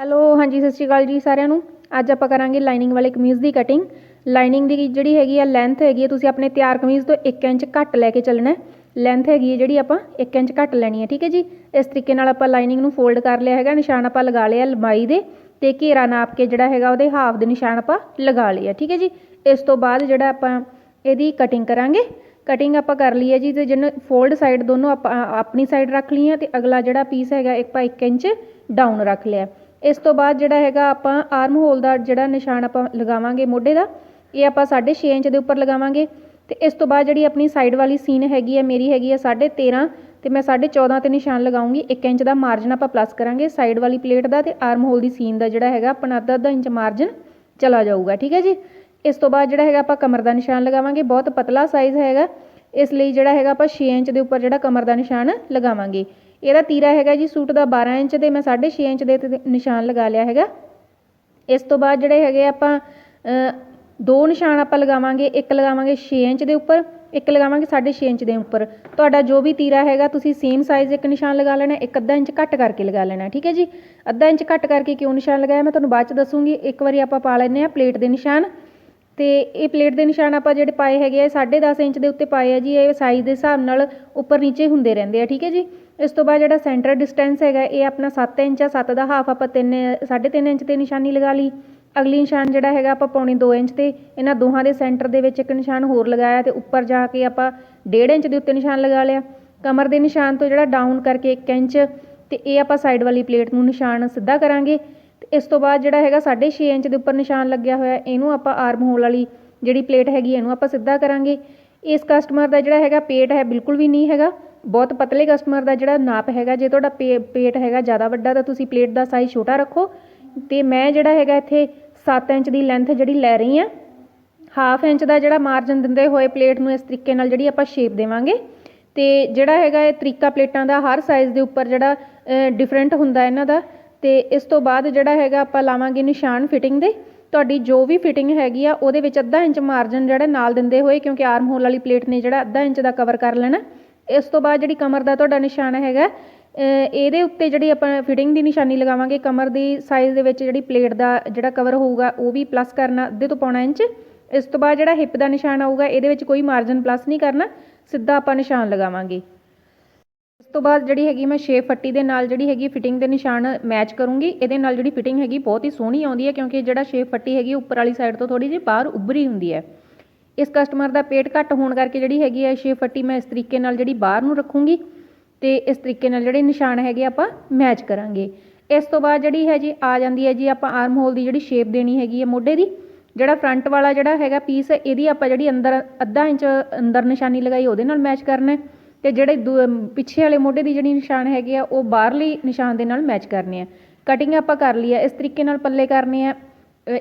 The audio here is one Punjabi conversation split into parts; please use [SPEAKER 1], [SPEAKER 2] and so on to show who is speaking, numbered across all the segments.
[SPEAKER 1] ਹੈਲੋ ਹਾਂਜੀ, ਸਤਿ ਸ਼੍ਰੀ ਅਕਾਲ ਜੀ ਸਾਰਿਆਂ ਨੂੰ। ਅੱਜ ਆਪਾਂ ਕਰਾਂਗੇ ਲਾਈਨਿੰਗ ਵਾਲੇ ਕਮੀਜ਼ ਦੀ ਕਟਿੰਗ ਲਾਈਨਿੰਗ ਦੀ ਜਿਹੜੀ ਹੈਗੀ ਆ ਲੈਂਥ ਹੈਗੀ ਆ, ਤੁਸੀਂ ਆਪਣੇ ਤਿਆਰ ਕਮੀਜ਼ ਤੋਂ 1 ਇੰਚ ਘੱਟ ਲੈ ਕੇ ਚੱਲਣਾ ਲੈਂਥ ਹੈਗੀ ਹੈ ਜਿਹੜੀ ਆਪਾਂ 1 ਇੰਚ ਘੱਟ ਲੈਣੀ ਹੈ, ਠੀਕ ਹੈ ਜੀ? ਇਸ ਤਰੀਕੇ ਨਾਲ ਆਪਾਂ ਲਾਈਨਿੰਗ ਨੂੰ ਫੋਲਡ ਕਰ ਲਿਆ ਹੈਗਾ, ਨਿਸ਼ਾਨ ਆਪਾਂ ਲਗਾ ਲਿਆ ਲੰਬਾਈ ਦੇ ਤੇ ਘੇਰਾ ਨਾਪ ਕੇ ਜਿਹੜਾ ਹੈਗਾ ਉਹਦੇ ਹਾਫ ਦੇ ਨਿਸ਼ਾਨ ਆਪਾਂ ਲਗਾ ਲਏ ਆ, ਠੀਕ ਹੈ ਜੀ? ਇਸ ਤੋਂ ਬਾਅਦ ਜਿਹੜਾ ਆਪਾਂ ਇਹਦੀ ਕਟਿੰਗ ਕਰਾਂਗੇ। ਕਟਿੰਗ ਆਪਾਂ ਕਰ ਲਈ ਹੈ ਜੀ ਤੇ ਜਿਹਨੂੰ ਫੋਲਡ ਸਾਈਡ ਦੋਨੋਂ ਆਪਾਂ ਆਪਣੀ ਸਾਈਡ ਰੱਖ ਲਈ ਲਈਆਂ ਤੇ ਅਗਲਾ ਜਿਹੜਾ ਪੀਸ ਹੈਗਾ ਇੱਕ ਆਪਾਂ 1 ਇੰਚ ਡਾਊਨ ਰੱਖ ਲਿਆ। ਇਸ ਤੋਂ ਬਾਅਦ ਜਿਹੜਾ ਹੈਗਾ ਆਪਾਂ ਆਰਮ ਹੋਲ ਦਾ ਜਿਹੜਾ ਨਿਸ਼ਾਨ ਆਪਾਂ ਲਗਾਵਾਂਗੇ ਮੋਢੇ ਦਾ, ਇਹ ਆਪਾਂ 6.5 ਇੰਚ ਦੇ ਉੱਪਰ ਲਗਾਵਾਂਗੇ। ਅਤੇ ਇਸ ਤੋਂ ਬਾਅਦ ਜਿਹੜੀ ਆਪਣੀ ਸਾਈਡ ਵਾਲੀ ਸੀਨ ਹੈਗੀ ਹੈ, ਮੇਰੀ ਹੈਗੀ ਹੈ 13.5 ਤੇ ਮੈਂ 14.5 ਤੇ ਨਿਸ਼ਾਨ ਲਗਾਉਂਗੀ। ਇੱਕ ਇੰਚ ਦਾ ਮਾਰਜਨ ਆਪਾਂ ਪਲੱਸ ਕਰਾਂਗੇ। ਸਾਈਡ ਵਾਲੀ ਪਲੇਟ ਦਾ ਅਤੇ ਆਰਮ ਹੋਲ ਦੀ ਸੀਨ ਦਾ ਜਿਹੜਾ ਹੈਗਾ ਆਪਣਾ ਅੱਧਾ ਅੱਧਾ ਇੰਚ ਮਾਰਜਨ ਚਲਾ ਜਾਊਗਾ, ਠੀਕ ਹੈ ਜੀ? ਇਸ ਤੋਂ ਬਾਅਦ ਜਿਹੜਾ ਹੈਗਾ ਆਪਾਂ ਕਮਰ ਦਾ ਨਿਸ਼ਾਨ ਲਗਾਵਾਂਗੇ। ਬਹੁਤ ਪਤਲਾ ਸਾਈਜ਼ ਹੈਗਾ। ਇਸ ਲਈ ਜਿਹੜਾ ਹੈਗਾ ਆਪਾਂ 6 ਇੰਚ ਦੇ ਉੱਪਰ ਜਿਹੜਾ ਕਮਰ ਦਾ ਨਿਸ਼ਾਨ ਲਗਾਵਾਂਗੇ। ਇਹਦਾ ਤੀਰਾ ਹੈਗਾ ਜੀ ਸੂਟ ਦਾ 12 ਇੰਚ ਤੇ, ਮੈਂ 6.5 ਇੰਚ ਦੇ ਤੇ ਨਿਸ਼ਾਨ ਲਗਾ ਲਿਆ ਹੈਗਾ। ਇਸ ਤੋਂ ਬਾਅਦ ਜਿਹੜੇ ਹੈਗੇ ਆਪਾਂ ਦੋ ਨਿਸ਼ਾਨ ਆਪਾਂ ਲਗਾਵਾਂਗੇ, ਇੱਕ ਲਗਾਵਾਂਗੇ 6 ਇੰਚ ਦੇ ਉੱਪਰ, ਇੱਕ ਲਗਾਵਾਂਗੇ 6.5 ਇੰਚ ਦੇ ਉੱਪਰ। ਤੁਹਾਡਾ ਜੋ ਵੀ ਤੀਰਾ ਹੈਗਾ, ਤੁਸੀਂ ਸੇਮ ਸਾਈਜ਼ ਇੱਕ ਨਿਸ਼ਾਨ ਲਗਾ ਲੈਣਾ, ਇੱਕ ਅੱਧਾ ਇੰਚ ਘੱਟ ਕਰਕੇ ਲਗਾ ਲੈਣਾ, ਠੀਕ ਹੈ ਜੀ? ਅੱਧਾ ਇੰਚ ਘੱਟ ਕਰਕੇ ਕਿਉਂ ਨਿਸ਼ਾਨ ਲਗਾਇਆ? ਮੈਂ ਤੁਹਾਨੂੰ ਬਾਅਦ ਚ ਦੱਸੂਗੀ। ਇੱਕ ਵਾਰੀ ਆਪਾਂ ਪਾ ਲੈਂਦੇ ਆ ਪਲੇਟ ਦੇ ਨਿਸ਼ਾਨ। ਅਤੇ ਇਹ ਪਲੇਟ ਦੇ ਨਿਸ਼ਾਨ ਆਪਾਂ ਜਿਹੜੇ ਪਾਏ ਹੈਗੇ ਆ 10.5 ਇੰਚ ਦੇ ਉੱਤੇ ਪਾਏ ਆ ਜੀ, ਇਹ ਸਾਈਜ਼ ਦੇ ਹਿਸਾਬ ਨਾਲ ਉੱਪਰ ਨੀਚੇ ਹੁੰਦੇ ਰਹਿੰਦੇ ਆ, ਠੀਕ ਹੈ ਜੀ? ਇਸ ਤੋਂ ਬਾਅਦ ਜਿਹੜਾ ਸੈਂਟਰ ਡਿਸਟੈਂਸ ਹੈਗਾ, ਇਹ ਆਪਣਾ ਸੱਤ ਇੰਚ ਆ, ਸੱਤ ਦਾ ਹਾਫ ਆਪਾਂ 3 3.5 ਇੰਚ ਤੇ ਨਿਸ਼ਾਨੀ ਲਗਾ ਲਈ। ਅਗਲੀ ਨਿਸ਼ਾਨ ਜਿਹੜਾ ਹੈਗਾ ਆਪਾਂ ਪੌਣੀ 2 ਇੰਚ ਤੇ, ਇਹਨਾਂ ਦੋਹਾਂ ਦੇ ਸੈਂਟਰ ਦੇ ਵਿੱਚ ਇੱਕ ਨਿਸ਼ਾਨ ਹੋਰ ਲਗਾਇਆ ਅਤੇ ਉੱਪਰ ਜਾ ਕੇ ਆਪਾਂ ਡੇਢ ਇੰਚ ਦੇ ਉੱਤੇ ਨਿਸ਼ਾਨ ਲਗਾ ਲਿਆ। ਕਮਰ ਦੇ ਨਿਸ਼ਾਨ ਤੋਂ ਜਿਹੜਾ ਡਾਊਨ ਕਰਕੇ 1 ਇੰਚ ਅਤੇ ਇਹ ਆਪਾਂ ਸਾਈਡ ਵਾਲੀ ਪਲੇਟ ਨੂੰ ਨਿਸ਼ਾਨ ਸਿੱਧਾ ਕਰਾਂਗੇ। ਇਸ ਤੋਂ ਬਾਅਦ ਜਿਹੜਾ ਹੈਗਾ 6.5 ਇੰਚ ਦੇ ਉੱਪਰ ਨਿਸ਼ਾਨ ਲੱਗਿਆ ਹੋਇਆ, ਇਹਨੂੰ ਆਪਾਂ ਆਰਮ ਹੋਲ ਵਾਲੀ ਜਿਹੜੀ ਪਲੇਟ ਹੈਗੀ, ਇਹਨੂੰ ਆਪਾਂ ਸਿੱਧਾ ਕਰਾਂਗੇ। ਇਸ ਕਸਟਮਰ ਦਾ ਜਿਹੜਾ ਹੈਗਾ ਪੇਟ ਹੈ ਬਿਲਕੁਲ ਵੀ ਨਹੀਂ ਹੈਗਾ। ਬਹੁਤ ਪਤਲੇ ਕਸਟਮਰ ਦਾ ਜਿਹੜਾ ਨਾਪ ਹੈਗਾ, ਜੇ ਤੁਹਾਡਾ ਪੇ- ਪੇਟ ਹੈਗਾ ਜ਼ਿਆਦਾ ਵੱਡਾ, ਤਾਂ ਤੁਸੀਂ ਪਲੇਟ ਦਾ ਸਾਈਜ਼ ਛੋਟਾ ਰੱਖੋ। ਤੇ ਮੈਂ ਜਿਹੜਾ ਹੈਗਾ ਇੱਥੇ 7 ਇੰਚ ਦੀ ਲੈਂਥ ਜਿਹੜੀ ਲੈ ਰਹੀ ਆ ਹਾਫ ਇੰਚ ਦਾ ਜਿਹੜਾ ਮਾਰਜਨ ਦਿੰਦੇ ਹੋਏ ਪਲੇਟ ਨੂੰ ਇਸ ਤਰੀਕੇ ਨਾਲ ਜਿਹੜੀ ਆਪਾਂ ਸ਼ੇਪ ਦੇਵਾਂਗੇ। ਤੇ ਜਿਹੜਾ ਹੈਗਾ ਇਹ ਤਰੀਕਾ ਪਲੇਟਾਂ ਦਾ ਹਰ ਸਾਈਜ਼ ਦੇ ਉੱਪਰ ਜਿਹੜਾ ਡਿਫਰੈਂਟ ਹੁੰਦਾ ਇਹਨਾਂ ਦਾ ਅਤੇ ਇਸ ਤੋਂ ਬਾਅਦ ਜਿਹੜਾ ਹੈਗਾ ਆਪਾਂ ਲਾਵਾਂਗੇ ਨਿਸ਼ਾਨ ਫਿਟਿੰਗ ਦੇ। ਤੁਹਾਡੀ ਜੋ ਵੀ ਫਿਟਿੰਗ ਹੈਗੀ ਆ, ਉਹਦੇ ਵਿੱਚ ਅੱਧਾ ਇੰਚ ਮਾਰਜਨ ਜਿਹੜਾ ਨਾਲ ਦਿੰਦੇ ਹੋਏ, ਕਿਉਂਕਿ ਆਰਮ ਹੋਲ ਵਾਲੀ ਪਲੇਟ ਨੇ ਜਿਹੜਾ ਅੱਧਾ ਇੰਚ ਦਾ ਕਵਰ ਕਰ ਲੈਣਾ। ਇਸ ਤੋਂ ਬਾਅਦ ਜਿਹੜੀ ਕਮਰ ਦਾ ਤੁਹਾਡਾ ਨਿਸ਼ਾਨ ਹੈਗਾ ਇਹਦੇ ਉੱਤੇ ਜਿਹੜੀ ਆਪਾਂ ਫਿਟਿੰਗ ਦੀ ਨਿਸ਼ਾਨੀ ਲਗਾਵਾਂਗੇ, ਕਮਰ ਦੀ ਸਾਈਜ਼ ਦੇ ਵਿੱਚ ਜਿਹੜੀ ਪਲੇਟ ਦਾ ਜਿਹੜਾ ਕਵਰ ਹੋਊਗਾ, ਉਹ ਵੀ ਪਲੱਸ ਕਰਨਾ, ਅੱਧੇ ਤੋਂ ਪੌਣਾ ਇੰਚ। ਇਸ ਤੋਂ ਬਾਅਦ ਜਿਹੜਾ ਹਿੱਪ ਦਾ ਨਿਸ਼ਾਨ ਆਊਗਾ, ਇਹਦੇ ਵਿੱਚ ਕੋਈ ਮਾਰਜਨ ਪਲੱਸ ਨਹੀਂ ਕਰਨਾ, ਸਿੱਧਾ ਆਪਾਂ ਨਿਸ਼ਾਨ ਲਗਾਵਾਂਗੇ। ਤੋਂ ਬਾਅਦ ਜਿਹੜੀ ਹੈਗੀ ਮੈਂ ਸ਼ੇਪ ਫੱਟੀ ਦੇ ਨਾਲ ਜਿਹੜੀ ਹੈਗੀ ਫਿਟਿੰਗ ਦੇ ਨਿਸ਼ਾਨ ਮੈਚ ਕਰੂੰਗੀ। ਇਹਦੇ ਨਾਲ ਜਿਹੜੀ ਫਿਟਿੰਗ ਹੈਗੀ ਬਹੁਤ ਹੀ ਸੋਹਣੀ ਆਉਂਦੀ ਹੈ ਕਿਉਂਕਿ ਜਿਹੜਾ ਸ਼ੇਪ ਫੱਟੀ ਹੈਗੀ ਉੱਪਰ ਵਾਲੀ ਸਾਈਡ ਤੋਂ ਥੋੜੀ ਜਿਹੀ ਬਾਹਰ ਉੱਭਰੀ ਹੁੰਦੀ ਹੈ। ਇਸ ਕਸਟਮਰ ਦਾ ਪੇਟ ਘੱਟ ਹੋਣ ਕਰਕੇ ਜਿਹੜੀ ਹੈਗੀ ਹੈ ਸ਼ੇਪ ਫੱਟੀ ਮੈਂ ਇਸ ਤਰੀਕੇ ਨਾਲ ਜਿਹੜੀ ਬਾਹਰ ਨੂੰ ਰੱਖੂੰਗੀ ਤੇ ਇਸ ਤਰੀਕੇ ਨਾਲ ਜਿਹੜੇ ਨਿਸ਼ਾਨ ਹੈਗੇ ਆਪਾਂ ਮੈਚ ਕਰਾਂਗੇ। ਇਸ ਤੋਂ ਬਾਅਦ ਜਿਹੜੀ ਹੈ ਜੀ ਆ ਜਾਂਦੀ ਹੈ ਜੀ ਆਪਾਂ ਆਰਮ ਹੋਲ ਦੀ ਜਿਹੜੀ ਸ਼ੇਪ ਦੇਣੀ ਹੈਗੀ ਹੈ ਮੋਢੇ ਦੀ, ਜਿਹੜਾ ਫਰੰਟ ਵਾਲਾ ਜਿਹੜਾ ਹੈਗਾ ਪੀਸ ਇਹਦੀ ਆਪਾਂ ਜਿਹੜੀ ਅੰਦਰ ਅੱਧਾ ਇੰਚ ਅੰਦਰ ਨਿਸ਼ਾਨੀ ਲਗਾਈ ਉਹਦੇ ਨਾਲ ਮੈਚ ਕਰਨਾ ਹੈ। ਅਤੇ ਜਿਹੜੇ ਦੂ- ਪਿੱਛੇ ਵਾਲੇ ਮੋਢੇ ਦੀ ਜਿਹੜੀ ਨਿਸ਼ਾਨ ਹੈਗੇ ਆ, ਉਹ ਬਾਹਰਲੀ ਨਿਸ਼ਾਨ ਦੇ ਨਾਲ ਮੈਚ ਕਰਨੇ ਆ। ਕਟਿੰਗ ਆਪਾਂ ਕਰ ਲਈ ਆ, ਇਸ ਤਰੀਕੇ ਨਾਲ ਪੱਲੇ ਕਰਨੇ ਆ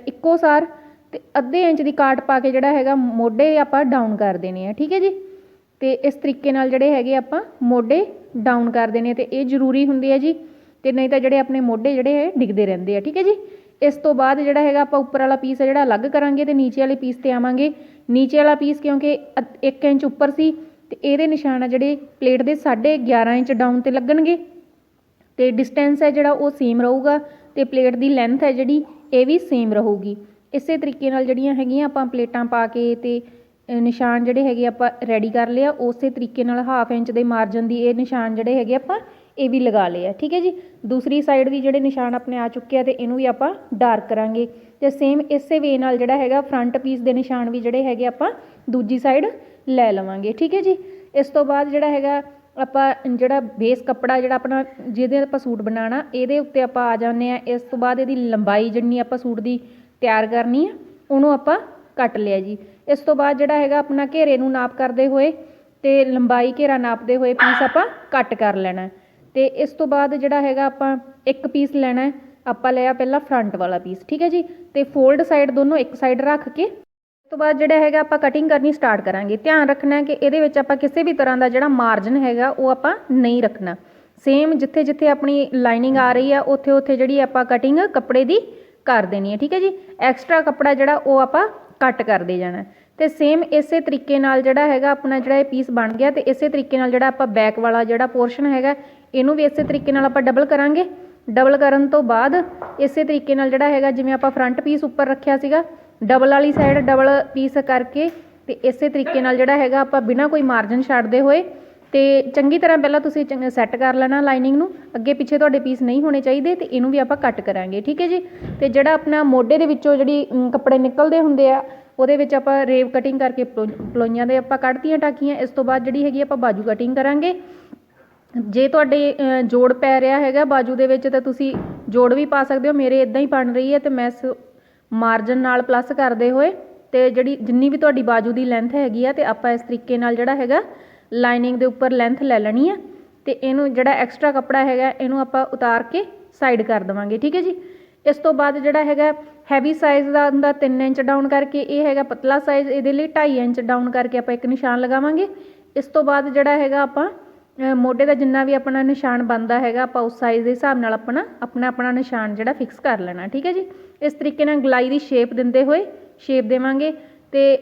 [SPEAKER 1] ਇੱਕੋ ਸਾਰ ਅਤੇ ਅੱਧੇ ਇੰਚ ਦੀ ਕਾਟ ਪਾ ਕੇ ਜਿਹੜਾ ਹੈਗਾ, ਮੋਢੇ ਆਪਾਂ ਡਾਊਨ ਕਰ ਦੇਣੇ ਆ, ਠੀਕ ਹੈ ਜੀ? ਅਤੇ ਇਸ ਤਰੀਕੇ ਨਾਲ ਜਿਹੜੇ ਹੈਗੇ ਆਪਾਂ ਮੋਢੇ ਡਾਊਨ ਕਰ ਦੇਣੇ ਅਤੇ ਇਹ ਜ਼ਰੂਰੀ ਹੁੰਦੇ ਆ ਜੀ ਅਤੇ ਨਹੀਂ ਤਾਂ ਜਿਹੜੇ ਆਪਣੇ ਮੋਢੇ ਜਿਹੜੇ ਹੈ ਡਿੱਗਦੇ ਰਹਿੰਦੇ ਆ, ਠੀਕ ਹੈ ਜੀ? ਇਸ ਤੋਂ ਬਾਅਦ ਜਿਹੜਾ ਹੈਗਾ ਆਪਾਂ ਉੱਪਰ ਵਾਲਾ ਪੀਸ ਹੈ ਜਿਹੜਾ ਅਲੱਗ ਕਰਾਂਗੇ ਅਤੇ ਨੀਚੇ ਵਾਲੇ ਪੀਸ ਤੇ ਆਵਾਂਗੇ। ਨੀਚੇ ਵਾਲਾ ਪੀਸ ਕਿਉਂਕਿ 1 ਇੰਚ ਉੱਪਰ ਸੀ ਅਤੇ ਇਹਦੇ ਨਿਸ਼ਾਨ ਆ ਜਿਹੜੇ ਪਲੇਟ ਦੇ 11.5 ਇੰਚ ਡਾਊਨ ਤੇ ਲੱਗਣਗੇ। ਅਤੇ ਡਿਸਟੈਂਸ ਹੈ ਜਿਹੜਾ ਉਹ ਸੇਮ ਰਹੂਗਾ ਅਤੇ ਪਲੇਟ ਦੀ ਲੈਂਥ ਹੈ ਜਿਹੜੀ ਇਹ ਵੀ ਸੇਮ ਰਹੂਗੀ। ਇਸੇ ਤਰੀਕੇ ਨਾਲ ਜਿਹੜੀਆਂ ਹੈਗੀਆਂ ਆਪਾਂ ਪਲੇਟਾਂ ਪਾ ਕੇ ਅਤੇ ਨਿਸ਼ਾਨ ਜਿਹੜੇ ਹੈਗੇ ਆਪਾਂ ਰੈਡੀ ਕਰ ਲਿਆ, ਉਸੇ ਤਰੀਕੇ ਨਾਲ ਹਾਫ ਇੰਚ ਦੇ ਮਾਰਜਨ ਦੀ ਇਹ ਨਿਸ਼ਾਨ ਜਿਹੜੇ ਹੈਗੇ ਆਪਾਂ ਇਹ ਵੀ ਲਗਾ ਲਏ ਆ। ਠੀਕ ਹੈ ਜੀ? ਦੂਸਰੀ ਸਾਈਡ ਵੀ ਜਿਹੜੇ ਨਿਸ਼ਾਨ ਆਪਣੇ ਆ ਚੁੱਕੇ ਆ ਤੇ ਇਹਨੂੰ ਵੀ ਆਪਾਂ ਡਾਰਕ ਕਰਾਂਗੇ। ਤੇ ਸੇਮ ਇਸੇ ਵੇ ਨਾਲ ਜਿਹੜਾ ਹੈਗਾ ਫਰੰਟ ਪੀਸ ਦੇ ਨਿਸ਼ਾਨ ਵੀ ਜਿਹੜੇ ਹੈਗੇ ਆਪਾਂ ਦੂਜੀ ਸਾਈਡ ਲੈ ਲਵਾਂਗੇ। ਠੀਕ ਹੈ ਜੀ? ਇਸ ਤੋਂ ਬਾਅਦ ਜਿਹੜਾ ਹੈਗਾ ਆਪਾਂ ਜਿਹੜਾ ਬੇਸ ਕੱਪੜਾ ਜਿਹੜਾ ਆਪਣਾ ਜਿਹਦੇ ਆਪਾਂ ਸੂਟ ਬਣਾਉਣਾ, ਇਹਦੇ ਉੱਤੇ ਆਪਾਂ ਆ ਜਾਂਦੇ ਆ। ਇਸ ਤੋਂ ਬਾਅਦ ਇਹਦੀ ਲੰਬਾਈ ਜਿੰਨੀ ਆਪਾਂ ਸੂਟ ਦੀ ਤਿਆਰ ਕਰਨੀ ਆ, ਉਹਨੂੰ ਆਪਾਂ ਕੱਟ ਲਿਆ ਜੀ। ਇਸ ਤੋਂ ਬਾਅਦ ਜਿਹੜਾ ਹੈਗਾ ਆਪਣਾ ਘੇਰੇ ਨੂੰ ਨਾਪ ਕਰਦੇ ਹੋਏ ਤੇ ਲੰਬਾਈ ਘੇਰਾ ਨਾਪਦੇ ਹੋਏ ਪੀਸ ਆਪਾਂ ਕੱਟ ਕਰ ਲੈਣਾ। ਅਤੇ ਇਸ ਤੋਂ ਬਾਅਦ ਜਿਹੜਾ ਹੈਗਾ ਆਪਾਂ ਇੱਕ ਪੀਸ ਲੈਣਾ ਆਪਾਂ ਲਿਆ ਪਹਿਲਾਂ ਫਰੰਟ ਵਾਲਾ ਪੀਸ ਠੀਕ ਹੈ ਜੀ? ਅਤੇ ਫੋਲਡ ਸਾਈਡ ਦੋਨੋਂ ਇੱਕ ਸਾਈਡ ਰੱਖ ਕੇ, ਉਸ ਤੋਂ ਬਾਅਦ ਜਿਹੜਾ ਹੈਗਾ ਆਪਾਂ ਕਟਿੰਗ ਕਰਨੀ ਸਟਾਰਟ ਕਰਾਂਗੇ। ਧਿਆਨ ਰੱਖਣਾ ਕਿ ਇਹਦੇ ਵਿੱਚ ਆਪਾਂ ਕਿਸੇ ਵੀ ਤਰ੍ਹਾਂ ਦਾ ਜਿਹੜਾ ਮਾਰਜਨ ਹੈਗਾ, ਉਹ ਆਪਾਂ ਨਹੀਂ ਰੱਖਣਾ। ਸੇਮ ਜਿੱਥੇ ਜਿੱਥੇ ਆਪਣੀ ਲਾਈਨਿੰਗ ਆ ਰਹੀ ਆ, ਉੱਥੇ ਉੱਥੇ ਜਿਹੜੀ ਆਪਾਂ ਕਟਿੰਗ ਕੱਪੜੇ ਦੀ ਕਰ ਦੇਣੀ ਹੈ, ਠੀਕ ਹੈ ਜੀ? ਐਕਸਟਰਾ ਕੱਪੜਾ ਜਿਹੜਾ, ਉਹ ਆਪਾਂ ਕੱਟ ਕਰਦੇ ਜਾਣਾ। ਤੇ ਸੇਮ ਇਸੇ ਤਰੀਕੇ ਨਾਲ ਜਿਹੜਾ ਹੈਗਾ ਆਪਣਾ ਜਿਹੜਾ ਇਹ ਪੀਸ ਬਣ ਗਿਆ, ਤੇ ਇਸੇ ਤਰੀਕੇ ਨਾਲ ਜਿਹੜਾ ਆਪਾਂ ਬੈਕ ਵਾਲਾ ਜਿਹੜਾ ਪੋਰਸ਼ਨ ਹੈਗਾ ਇਹਨੂੰ ਵੀ ਇਸੇ ਤਰੀਕੇ ਨਾਲ ਆਪਾਂ ਡਬਲ ਕਰਾਂਗੇ। ਡਬਲ ਕਰਨ ਤੋਂ ਬਾਅਦ ਇਸੇ ਤਰੀਕੇ ਨਾਲ ਜਿਹੜਾ ਹੈਗਾ, ਜਿਵੇਂ ਆਪਾਂ ਫਰੰਟ ਪੀਸ ਉੱਪਰ ਰੱਖਿਆ ਸੀਗਾ ਡਬਲ ਵਾਲੀ ਸਾਈਡ ਡਬਲ ਪੀਸ ਕਰਕੇ ਤੇ ਇਸੇ ਤਰੀਕੇ ਨਾਲ ਜਿਹੜਾ ਹੈਗਾ, ਆਪਾਂ ਬਿਨਾਂ ਕੋਈ ਮਾਰਜਨ ਛੱਡਦੇ ਹੋਏ ਤੇ ਚੰਗੀ ਤਰ੍ਹਾਂ ਪਹਿਲਾਂ ਤੁਸੀਂ ਸੈੱਟ ਕਰ ਲੈਣਾ ਲਾਈਨਿੰਗ ਨੂੰ। ਅੱਗੇ ਪਿੱਛੇ ਤੁਹਾਡੇ ਪੀਸ ਨਹੀਂ ਹੋਣੇ ਚਾਹੀਦੇ ਤੇ ਇਹਨੂੰ ਵੀ ਆਪਾਂ ਕੱਟ ਕਰਾਂਗੇ, ਠੀਕ ਹੈ ਜੀ? ਤੇ ਜਿਹੜਾ ਆਪਣਾ ਮੋਢੇ ਦੇ ਵਿੱਚੋਂ ਜਿਹੜੀ ਕੱਪੜੇ ਨਿਕਲਦੇ ਹੁੰਦੇ ਆ, ਉਹਦੇ ਵਿੱਚ ਆਪਾਂ ਰੇਵ ਕਟਿੰਗ ਕਰਕੇ ਪਲੋ- ਪਲੋਈਆਂ ਦੇ ਆਪਾਂ ਕੱਢਤੀਆਂ, ਟਾਕੀਆਂ। ਇਸ ਤੋਂ ਬਾਅਦ ਜਿਹੜੀ ਹੈਗੀ, ਆਪਾਂ ਬਾਜੂ ਕਟਿੰਗ ਕਰਾਂਗੇ। ਜੇ ਤੁਹਾਡੇ ਜੋੜ ਪੈ ਰਿਹਾ ਹੈਗਾ ਬਾਜੂ ਦੇ ਵਿੱਚ, ਤਾਂ ਤੁਸੀਂ ਜੋੜ ਵੀ ਪਾ ਸਕਦੇ ਹੋ। ਮੇਰੇ ਇੱਦਾਂ ਹੀ ਬਣ ਰਹੀ ਹੈ ਅਤੇ ਮੈਂ ਇਸ ਮਾਰਜਨ ਨਾਲ ਪਲੱਸ ਕਰਦੇ ਹੋਏ ਅਤੇ ਜਿਹੜੀ, ਜਿੰਨੀ ਵੀ ਤੁਹਾਡੀ ਬਾਜੂ ਦੀ ਲੈਂਥ ਹੈਗੀ ਆ ਅਤੇ ਆਪਾਂ ਇਸ ਤਰੀਕੇ ਨਾਲ ਜਿਹੜਾ ਹੈਗਾ ਲਾਈਨਿੰਗ ਦੇ ਉੱਪਰ ਲੈਂਥ ਲੈ ਲੈਣੀ ਆ ਅਤੇ ਇਹਨੂੰ ਜਿਹੜਾ ਐਕਸਟਰਾ ਕੱਪੜਾ ਹੈਗਾ, ਇਹਨੂੰ ਆਪਾਂ ਉਤਾਰ ਕੇ ਸਾਈਡ ਕਰ ਦੇਵਾਂਗੇ, ਠੀਕ ਹੈ ਜੀ? ਇਸ ਤੋਂ ਬਾਅਦ ਜਿਹੜਾ ਹੈਗਾ ਹੈਵੀ ਸਾਈਜ਼ ਦਾ ਹੁੰਦਾ 3 ਇੰਚ ਡਾਊਨ ਕਰਕੇ, ਇਹ ਹੈਗਾ ਪਤਲਾ ਸਾਈਜ਼ ਇਹਦੇ ਲਈ 2.5 ਇੰਚ ਡਾਊਨ ਕਰਕੇ ਆਪਾਂ ਇੱਕ ਨਿਸ਼ਾਨ ਲਗਾਵਾਂਗੇ। ਇਸ ਤੋਂ ਬਾਅਦ ਜਿਹੜਾ ਹੈਗਾ ਆਪਾਂ ਮੋਢੇ ਦਾ ਜਿੰਨਾ ਵੀ ਆਪਣਾ ਨਿਸ਼ਾਨ ਬਣਦਾ ਹੈਗਾ, ਆਪਾਂ ਉਸ ਸਾਈਜ਼ ਦੇ ਹਿਸਾਬ ਨਾਲ ਆਪਣਾ ਆਪਣਾ ਆਪਣਾ ਨਿਸ਼ਾਨ ਜਿਹੜਾ ਫਿਕਸ ਕਰ ਲੈਣਾ, ਠੀਕ ਹੈ ਜੀ? ਇਸ ਤਰੀਕੇ ਨਾਲ ਗਲਾਈ ਦੀ ਸ਼ੇਪ ਦਿੰਦੇ ਹੋਏ ਸ਼ੇਪ ਦੇਵਾਂਗੇ ਤੇ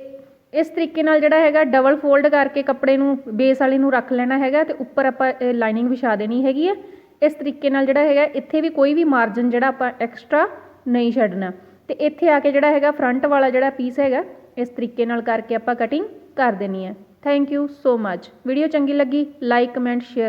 [SPEAKER 1] ਇਸ ਤਰੀਕੇ ਨਾਲ ਜਿਹੜਾ ਹੈਗਾ ਡਬਲ ਫੋਲਡ ਕਰਕੇ ਕੱਪੜੇ ਨੂੰ ਬੇਸ ਵਾਲੇ ਨੂੰ ਰੱਖ ਲੈਣਾ ਹੈਗਾ ਤੇ ਉੱਪਰ ਆਪਾਂ ਲਾਈਨਿੰਗ ਵਿਛਾ ਦੇਣੀ ਹੈਗੀ ਹੈ ਇਸ ਤਰੀਕੇ ਨਾਲ ਜਿਹੜਾ ਹੈਗਾ ਇੱਥੇ ਵੀ ਕੋਈ ਵੀ ਮਾਰਜਨ ਜਿਹੜਾ ਆਪਾਂ ਐਕਸਟਰਾ ਨਹੀਂ ਛੱਡਣਾ। ਤੇ ਇੱਥੇ ਆ ਕੇ ਜਿਹੜਾ ਹੈਗਾ ਫਰੰਟ ਵਾਲਾ ਜਿਹੜਾ ਪੀਸ ਹੈਗਾ, ਇਸ ਤਰੀਕੇ ਨਾਲ ਕਰਕੇ ਆਪਾਂ ਕਟਿੰਗ ਕਰ ਦੇਣੀ ਹੈ thank you so much video ਚੰਗੀ ਲੱਗੀ ਲਾਈਕ ਕਮੈਂਟ ਸ਼ੇਅਰ